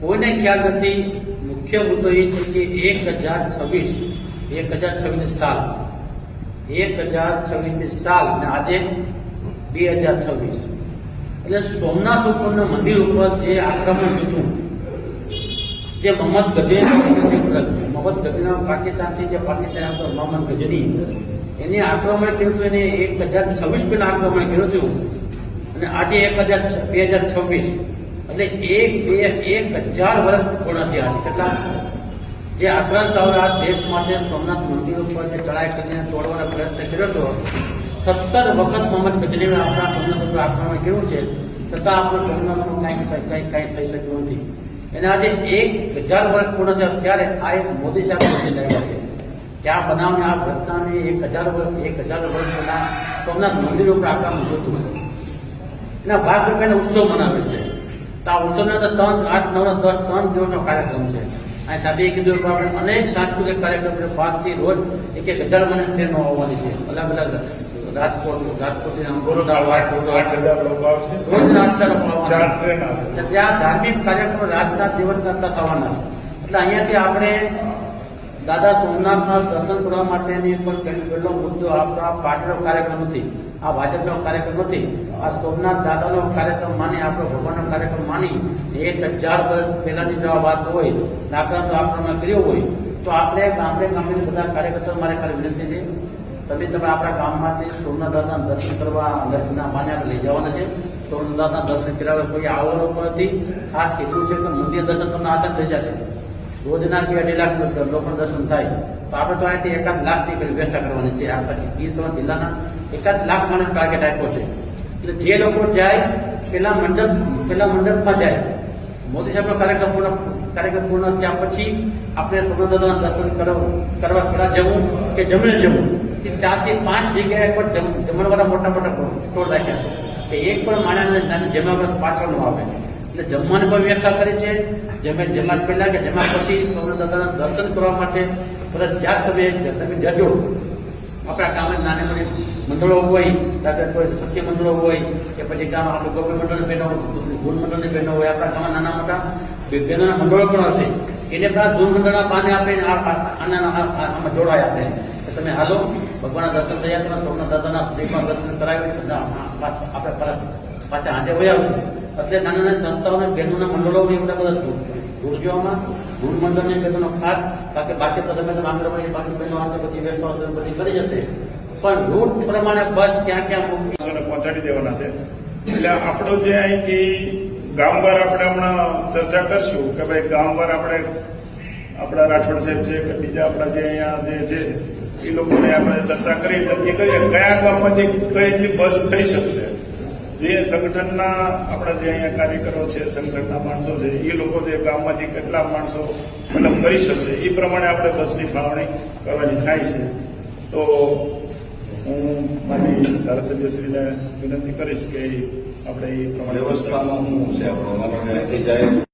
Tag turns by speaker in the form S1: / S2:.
S1: કોઈને ખ્યાલ નથી, મુખ્ય મુદ્દો એ છે કે એક હજાર છવ્વીસ, એક હજાર છવ્વીસ સાલ. એક હજાર છવ્વીસ સાલ ને આજે બે હજાર છવ્વીસ. એટલે સોમનાથ ઉપરના મંદિર ઉપર જે આક્રમણ થયું, જે મોહમ્મદ ગજે મોહમ્મદ ગજના પાકિસ્તાનથી જે પાકિસ્તાન આવતો મોહમ્મદ ગજની એને આક્રમણ કર્યું હતું, એને એક હજાર છવ્વીસ પહેલા આક્રમણ કર્યું હતું. અને આજે એક હજાર બે હજાર છવ્વીસ. એટલે એક બે એક હજાર વર્ષ પૂર્ણ થયા છે. કેટલા? જે આક્રાંતાઓએ આ દેશ માટે સોમનાથ મંદિર ઉપર જે ચડાઈ કરીને તોડવાનો પ્રયત્ન કર્યો હતો, સત્તર વખત મોહમ્મદ ગજનીએ આપણા સોમનાથ ઉપર આક્રમણ કર્યું છે. છતાં આપણું સોમનાથનું કાંઈ કાંઈ કાંઈ થઈ શક્યું નથી. એને આજે એક હજાર વર્ષ પૂર્ણ થયા ત્યારે આ એક મોદી સાહેબ વચ્ચે લાવ્યા છે. ત્યાં બનાવને આ ઘટનાને એક હજાર વર્ષ, એક હજાર વર્ષ પહેલા સોમનાથ મંદિર ઉપર આક્રમણ હતું. એના ભાગરૂપે ઉત્સવ મનાવે છે. તો આ ઉત્સવના ત્રણ આઠ નવ દસ ત્રણ દિવસનો કાર્યક્રમ છે. અને સાથે એ કીધું આપણે અનેક સાંસ્કૃતિક કાર્યક્રમ પાંચથી રોજ એક એક હજાર મને ટ્રેનો આવવાની છે. અલગ અલગ રાજકોટ રાજકોટથી રોજ
S2: ચાર ટ્રેન
S1: ત્યાં ધાર્મિક કાર્યક્રમ રાજના દિવસ કરતા થવાના છે. એટલે અહીંયાથી આપણે દાદા સોમનાથના દર્શન કરવા માટેની પણ પહેલો મુદ્દો આપણા પાટલો કાર્યક્રમ નથી આ ભાજપનો કાર્યક્રમ નથી. આ સોમનાથ દાદાનો કાર્યક્રમ માની આપણો ભગવાનનો કાર્યક્રમ માની. એક હજાર વર્ષ પહેલાની જો વાત હોય દાખલા તો આપણે કર્યો હોય, તો આપણે ગામડે ગામડે બધા કાર્યકર્તાઓ મારે ખાલી વિનંતી છે. તમે તમે આપણા ગામમાંથી સોમનાથ દાદાના દર્શન કરવા અંદરના માને લઈ જવાના છે. સોમનાથ દાદાના દર્શન કર્યા કોઈ આવવાનું પણ નથી. ખાસ કીધું છે કે મંદિર દર્શન તમને આસાન થઈ જશે. રોજના બે અઢી લાખ લોકો દર્શન થાય. તો આપણે તો અહીંથી એકાદ લાખની પેલી વ્યવસ્થા કરવાની છે. આ ગીર સોમનાથ જિલ્લાના એકાદ લાખ માણસ ટાર્ગેટ આપ્યો છે. એટલે જે લોકો જાય, પેલા મંડપ, પેલા મંડપમાં જાય. મોદી સાહેબનો કાર્યક્રમ પૂર્ણ કાર્યક્રમ પૂર્ણ થયા પછી આપણે સોમનાથ દર્શન કરવા પેલા જવું કે જમણે જવું? એ ચારથી પાંચ જગ્યાએ પણ જમ- જમણવાળા મોટા મોટા સ્ટોર રાખ્યા છે. કે એક પણ માણસ જમવા પાછળ ન આવે. એટલે જમવાની પણ વ્યવસ્થા કરી છે. જમે જમાત પહેલા કે જમા પછી સોમનાથ દાદાના દર્શન કરવા માટે ફરજિયાત તમે તમે જજો. આપણા ગામે નાની નાની મંડળો હોય દાદા કોઈ સખી મંડળો હોય, કે પછી ગામ આપણે ગોપી મંડળની બહેનો ગુણ મંડળની બહેનો હોય, આપણા ગામમાં નાના મોટા બહેનોના મંડળો પણ હશે. એને પણ ગુણ મંડળના પાને આપણે આ- આ- આના આમાં જોડાય આપણે. તમે હાલો, ભગવાનના દર્શન થયા તમે સોમનાથ દાદાના ફ્રીમાં દર્શન કરાવી આપણે પાછા હાથે વયા આવશું. એટલે નાના સંસ્થાઓને, બહેનોના મંડળો એ બધા બધા ગુરજીઓમાં ગુરુ બહેનોનો ખાસ, બાકી બાકી તો તમે આંગણવાડી બાકી બહેનો વ્યવસ્થાઓ તમે બધી કરી જશે. પણ રૂટ પ્રમાણે બસ ક્યાં ક્યાં
S2: માણસોને પહોંચાડી દેવાના છે. એટલે આપણો જે અહીંથી ગામવાર આપણે હમણાં ચર્ચા કરશું કે ભાઈ ગામવાર આપણે આપણા રાઠોડ સાહેબ છે કે બીજા આપણા જે અહીંયા જે છે, એ લોકોને આપણે ચર્ચા કરી, નક્કી કરીએ કયા ગામમાંથી કઈ બસ થઈ શકશે. જે સંગઠનના આપણા જે અહીંયા કાર્યકરો છે, સંગઠનના માણસો છે, એ લોકો જે ગામમાંથી કેટલા માણસો મતલબ કરી શકશે, એ પ્રમાણે આપણે બસની ફાળવણી કરવાની થાય છે. તો હું મારી ધારાસભ્યશ્રીને વિનંતી કરીશ કે આપણે એ પ્રમાણે
S3: વ્યવસ્થામાં છે